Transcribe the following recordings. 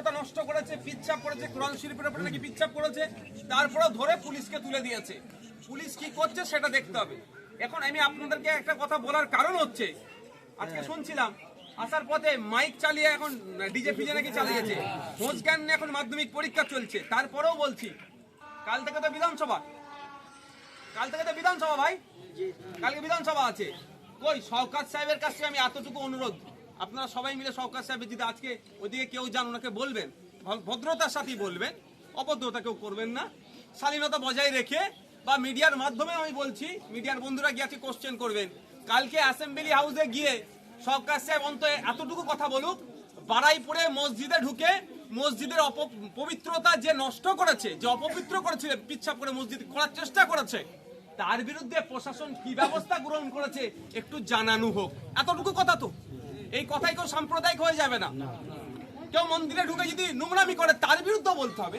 পবিত্রতা নষ্ট করেছে, পিচ্ছাপ করেছে, কোরআন শরীফের উপরে নাকি পিচ্ছাপ করেছে তারপরে ধরে পুলিশকে তুলে দিয়েছে। পুলিশ কি করছে সেটা দেখতে হবে। এখন আমি আপনাদেরকে একটা কথা বলার কারণ হচ্ছে, আজকে শুনছিলাম, আসার পথে মাইক চালিয়ে এখন ডিজে ফিজে নাকি চালিয়েছে, খোঁজ জ্ঞান এখন মাধ্যমিক পরীক্ষা চলছে, তারপরেও বলছি, কাল থেকে তো বিধানসভা। কাল থেকে তো বিধানসভা ভাই? কালকে বিধানসভা আছে। কই শওকাত সাহেবের কাছে আমি এতটুকু অনুরোধ। আপনারা সবাই মিলে শওকাত সাহেবের যদি আজকে ওইদিকে কেউ যান, ওনাকে বলবেন ভদ্রতার সাথেই বলবেন অভদ্রতা কেউ করবেন না। স্বাধীনতা বজায় রেখে বা মিডিয়ার মাধ্যমে আমি বলছি, মিডিয়ার বন্ধুরা গিয়ে আজকে কোশ্চেন করবেন। কালকে অ্যাসেম্বলি হাউসে গিয়ে শওকাত সাহেব অন্ত এতটুকু কথা বলুক, বারাইপুরে মসজিদে ঢুকে মসজিদের অপ- পবিত্রতা যে নষ্ট করেছে, যে অপবিত্র করেছে, পিচ্ছাপ করে মসজিদ করার চেষ্টা করেছে, তার বিরুদ্ধে প্রশাসন কি ব্যবস্থা গ্রহণ করেছে, একটু জানানো হোক। এতটুকু কথা তো। এই কথাই কেউ সাম্প্রদায়িক হয়ে যাবে না। কেউ মন্দিরে ঢুকে যদি নোংরামি করে তার বিরুদ্ধে বলতে হবে।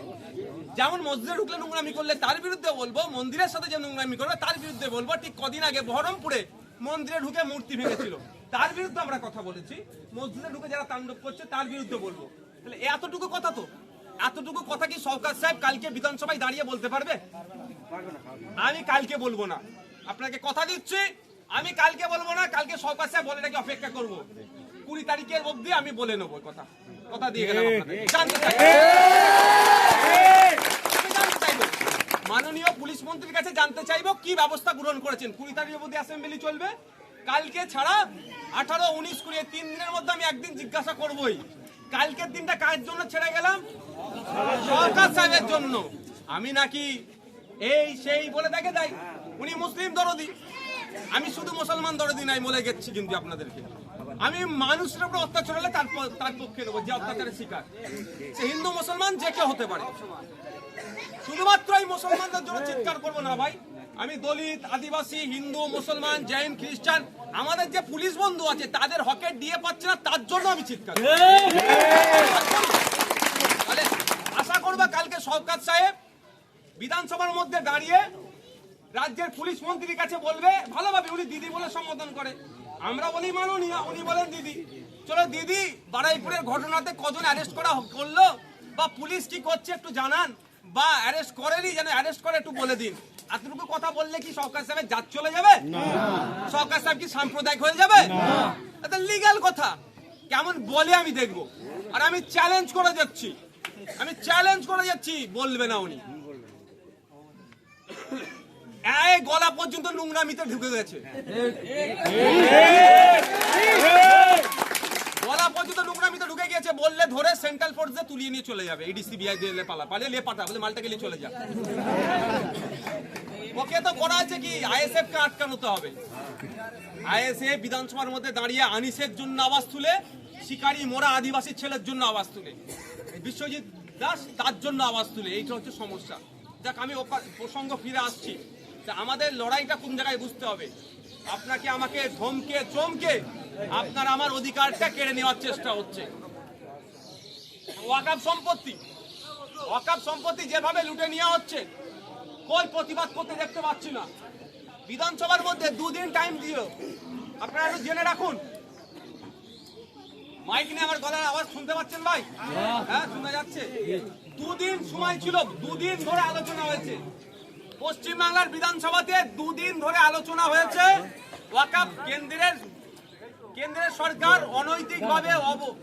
যেমন মসজিদে ঢুকলে নোংরামি করলে তার বিরুদ্ধে বলব মন্দিরের সাথে যে নোংরামি করবে তার বিরুদ্ধে বলব। ঠিক কদিন আগে বহরমপুরে মন্দিরে ঢুকে মূর্তি ভেঙেছিল। তার বিরুদ্ধে আমরা কথা বলেছি। মসজিদে ঢুকে যারা তাণ্ডব করছে তার বিরুদ্ধে বলব। তাহলে এতটুকু কথা তো? এতটুকু কথা কি সরকার সাহেব কালকে বিধানসভায় দাঁড়িয়ে বলতে পারবে? আমি কালকে বলব না। আপনাকে কথা দিচ্ছি। আমি কালকে বলব না কালকে সরকার সাহেব বলে নাকি অপেক্ষা করব। কুড়ি তারিখের মধ্যে আমি বলে নেব কথা। কথা দিয়ে গেলাম জানতে চাই মাননীয় পুলিশ মন্ত্রীর কাছে জানতে চাইব কি ব্যবস্থা গ্রহণ করেছেন? কুড়ি তারিখের মধ্যে অ্যাসেম্বলি চলবে। কালকে ছাড়া আঠারো উনিশ কুড়ি তিন দিনের মধ্যে আমি একদিন জিজ্ঞাসা করবোই। কালকের দিনটা কার জন্য ছেড়ে গেলাম? সরকার সাহেবের জন্য। আমি নাকি এই সেই বলে দেখে দেয় উনি মুসলিম দরদি। আমি শুধু মুসলমান দরদি নাই বলে গেছি কিন্তু আপনাদেরকে। আমি মানুষের উপর অত্যাচার হলে তার তার পক্ষে দেবো যে অত্যাচারের শিকার। সে হিন্দু, মুসলমান, যে কেউ হতে পারে। শুধুমাত্র এই মুসলমানদের জন্য চিৎকার করব না ভাই। আমি দলিত, আদিবাসী, হিন্দু, মুসলমান, জৈন, খ্রিস্টান, আমাদের যে পুলিশ বন্ধু আছে, তাদের হকে দিয়ে পাচ্ছে না, তার জন্য আমি চিৎকার আশা করবা কালকে সরকার সাহেব বিধানসভার মধ্যে দাঁড়িয়ে রাজ্যের পুলিশ মন্ত্রীর কাছে বলবে ভালোভাবে উনি দিদি বলে সম্বোধন করে। আমরা বলি মাননীয় উনি বলেন দিদি। চলো দিদি বারাইপুরের ঘটনাতে কজন অ্যারেস্ট করা করল? বা পুলিশ কি করছে একটু জানান বা অ্যারেস্ট করেনি যেন অ্যারেস্ট করে একটু বলে দিন। এতটুকু কথা বললে কি সরকার সাহেবের জাত চলে যাবে? সরকার সাহেব কি সাম্প্রদায়িক হয়ে যাবে? এটা লিগ্যাল কথা। কেমন বলে আমি দেখব। আর আমি চ্যালেঞ্জ করে যাচ্ছি। আমি চ্যালেঞ্জ করে যাচ্ছি বলবে না উনি। এই গলা পর্যন্ত নোংরামিতে ঢুকে গেছে। গলা পর্যন্ত নোংরামিতে ঢুকে গেছে বললে ধরে সেন্ট্রাল ফোর্সে তুলিয়ে নিয়ে চলে যাবে। এডি দিয়ে পালা পালে লে পাঠা বলে মালটাকে নিয়ে চলে যাবে ওকে তো করা আছে কি আইএসএফ কে আটকানোতে হবে। আইএসএফ বিধানসভার মধ্যে দাঁড়িয়ে আনিসের জন্য আওয়াজ তুলে, শিকারী মোরা আদিবাসী ছেলের জন্য আওয়াজ তুলে। বিশ্বজিৎ দাস তার জন্য আওয়াজ তুলে, এইটা হচ্ছে সমস্যা। যাক, আমি প্রসঙ্গ ফিরে আসছি। আমাদের লড়াইটা কোন জায়গায় বুঝতে হবে? আপনাকে আমাকে ধমকে চমকে আপনার আমার অধিকারটা কেড়ে নেওয়ার চেষ্টা হচ্ছে। ওয়াকাব সম্পত্তি ওয়াকাব সম্পত্তি যেভাবে লুটে নেওয়া হচ্ছে কই প্রতিবাদ করতে দেখতে পাচ্ছি না। বিধানসভার মধ্যে দুদিন টাইম দিও। আপনারা একটু জেনে রাখুন। মাইক নিয়ে আমার গলার আওয়াজ শুনতে পাচ্ছেন ভাই? হ্যাঁ শোনা যাচ্ছে। দুদিন সময় ছিল দুদিন ধরে আলোচনা হয়েছে। পশ্চিমবাংলার বিধানসভাতে দুদিন ধরে আলোচনা হয়েছে। ওয়াকাপ কেন্দ্রের কেন্দ্রের সরকার অনৈতিকভাবে অব-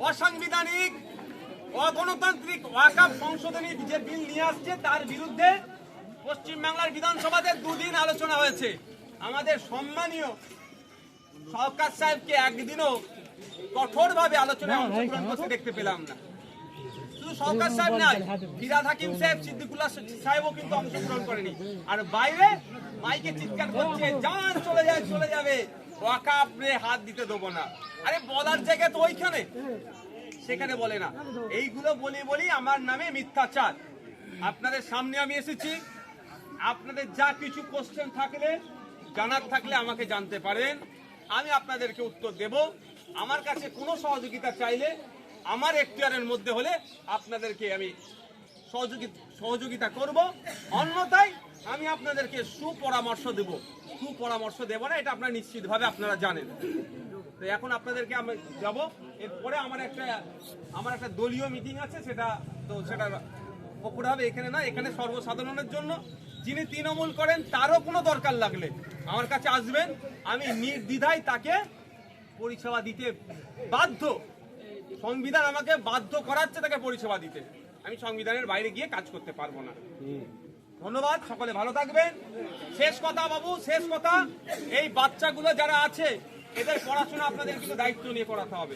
অসাংবিধানিক অগণতান্ত্রিক ওয়াকাপ সংশোধনী যে বিল নিয়ে আসছে তার বিরুদ্ধে পশ্চিমবাংলার বিধানসভাতে দুদিন আলোচনা হয়েছে। আমাদের সম্মানীয় সরকার সাহেবকে একদিনও কঠোরভাবে আলোচনায় অংশগ্রহণ করতে দেখতে পেলাম না। শুধু সরকার ফিরাদ হাকিম সাহেব সাহেবও কিন্তু অংশগ্রহণ করেনি। আর বাইরে মাইকে চিৎকার করছে যান চলে যায়, চলে যাবে। হাত দিতে দেবো না। আরে, বলার জায়গা তো ওইখানে। সেখানে বলে না। এইগুলো বলি বলি আমার নামে মিথ্যাচার। আপনাদের সামনে আমি এসেছি। আপনাদের যা কিছু কোশ্চেন থাকলে, জানার থাকলে আমাকে জানতে পারেন। আমি আপনাদেরকে উত্তর দেব। আমার কাছে কোনো সহযোগিতা চাইলে আমার এখতিয়ারের মধ্যে হলে আপনাদেরকে আমি সহযোগিতা করব। অন্যথায় আমি আপনাদেরকে সুপরামর্শ দেব। সুপরামর্শ দেব না, এটা আপনারা নিশ্চিতভাবে আপনারা জানেন। তো এখন আপনাদেরকে আমি যাব। এরপরে আমার একটা আমার একটা দলীয় মিটিং আছে, সেটা তো সেটা ওপরে হবে এখানে না, এখানে সর্বসাধারণের জন্য। যিনি তৃণমূল করেন, তারও কোনো দরকার লাগলে আমার কাছে আসবেন। আমি নির্দ্বিধায় তাকে পরিষেবা দিতে বাধ্য। সংবিধান আমাকে বাধ্য করাচ্ছে তাকে পরিষেবা দিতে। আমি সংবিধানের বাইরে গিয়ে কাজ করতে পারব না। ধন্যবাদ সকলে ভালো থাকবেন। শেষ কথা বাবু শেষ কথা। এই বাচ্চাগুলো যারা আছে এদের পড়াশোনা আপনাদের কিন্তু দায়িত্ব নিয়ে করাতে হবে।